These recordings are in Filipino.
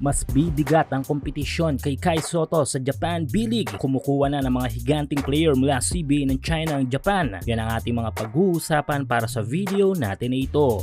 Mas bibigat ang kompetisyon kay Kai Soto sa Japan B-League. Kumukuha na ng mga higanting player mula CBA ng China ang Japan. Yan ang ating mga pag-uusapan para sa video natin na ito.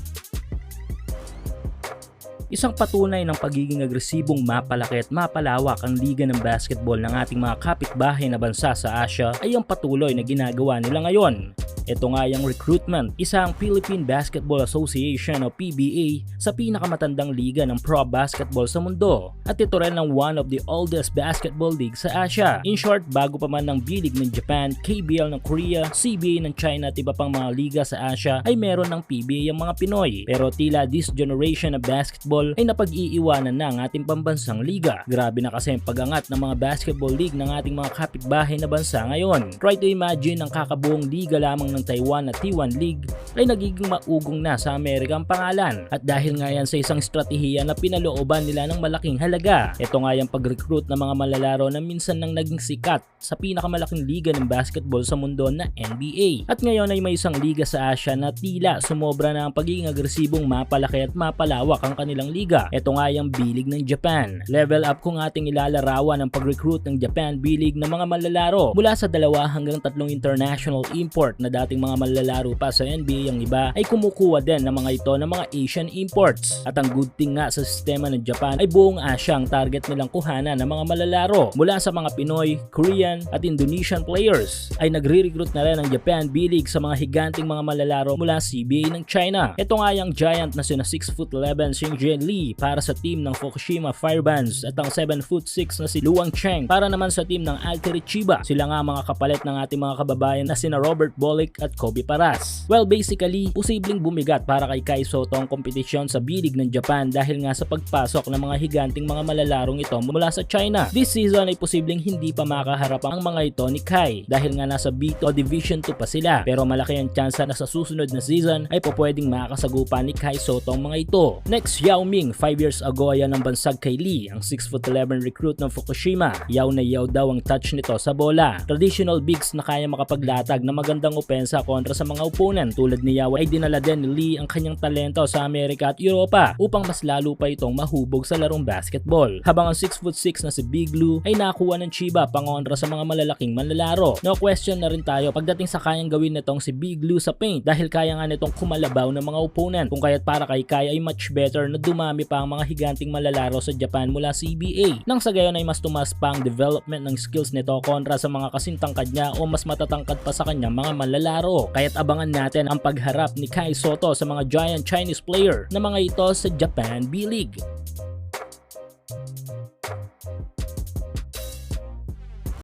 Isang patunay ng pagiging agresibong mapalaki at mapalawak ang liga ng basketball ng ating mga kapitbahay na bansa sa Asia ay ang patuloy na ginagawa nila ngayon. Ito nga yung recruitment, isang Philippine Basketball Association o PBA sa pinakamatandang liga ng pro basketball sa mundo. At ito rin ang one of the oldest basketball league sa Asia. In short, bago pa man ng B-League ng Japan, KBL ng Korea, CBA ng China at iba pang mga liga sa Asia ay meron ng PBA ang mga Pinoy. Pero tila this generation of basketball ay napag-iiwanan na ang ating pambansang liga. Grabe na kasi ang pag-angat ng mga basketball league ng ating mga kapitbahay na bansa ngayon. Try to imagine ang kakabuong liga lamang ng Taiwan na T1 League ay nagiging maugong na sa Amerika ang pangalan. At dahil nga yan sa isang estratehiya na pinalooban nila ng malaking halaga. Ito nga yung pag-recruit ng mga malalaro na minsan nang naging sikat sa pinakamalaking liga ng basketball sa mundo na NBA. At ngayon ay may isang liga sa Asia na tila sumobra na ang pagiging agresibong mapalaki at mapalawak ang kanilang liga. Ito nga yung B-League ng Japan. Level up kung ating ilalarawan ang pag-recruit ng Japan B-League ng mga malalaro mula sa dalawa hanggang tatlong international import na dating mga malalaro pa sa NBA ang iba ay kumukuha din ng mga ito ng mga Asian imports. At ang good thing nga sa sistema ng Japan ay buong Asia ang target nilang kuhanan ng mga malalaro mula sa mga Pinoy, Korean at Indonesian players ay nagre-recruit na rin ang Japan B-League sa mga higanting mga malalaro mula CBA ng China. Ito nga yung giant na sina 6'11 Xinjian Lee para sa team ng Fukushima Firebands at ang 7'6 na si Luang Cheng para naman sa team ng Altere Chiba. Sila nga mga kapalit ng ating mga kababayan na sina Robert Bolick at Kobe Paras. Well, basically, posibleng bumigat para kay Kai Soto ang kompetisyon sa B-League ng Japan dahil nga sa pagpasok ng mga higanting mga malalarong ito mula sa China. This season ay posibleng hindi pa makaharap ang mga ito ni Kai dahil nga nasa B2 o Division 2 pa sila. Pero malaki ang tsansa na sa susunod na season ay po pwedeng makasagupa ni Kai Soto ang mga ito. Next, Yao Ming, 5 years ago ay ang bansag kay Lee, ang 6'11 recruit ng Fukushima. Yao na yaw daw ang touch nito sa bola. Traditional bigs na kaya makapaglatag na magandang opensa kontra sa mga opponent tulad ni Yao ay dinala din ni Lee ang kanyang talento sa Amerika at Europa upang mas lalo pa itong mahubog sa larong basketball. Habang ang 6'6 na si Big Lou ay nakuha ng Chiba pangontra sa mga malalaking manlalaro. No question na rin tayo pagdating sa kayang gawin nitong si Big Lou sa paint dahil kaya nga nitong kumalabaw ng mga opponent. Kung kaya't para kay Kai ay much better na dumami pa ang mga higanting malalaro sa Japan mula CBA. Nang sa gayon ay mas tumas pa ang development ng skills nito kontra sa mga kasintangkad niya o mas matatangkad pa sa kanya mga malalaro. Kaya't abangan natin ang pagharap ni Kai Soto sa mga giant Chinese player na mga ito sa Japan B-League.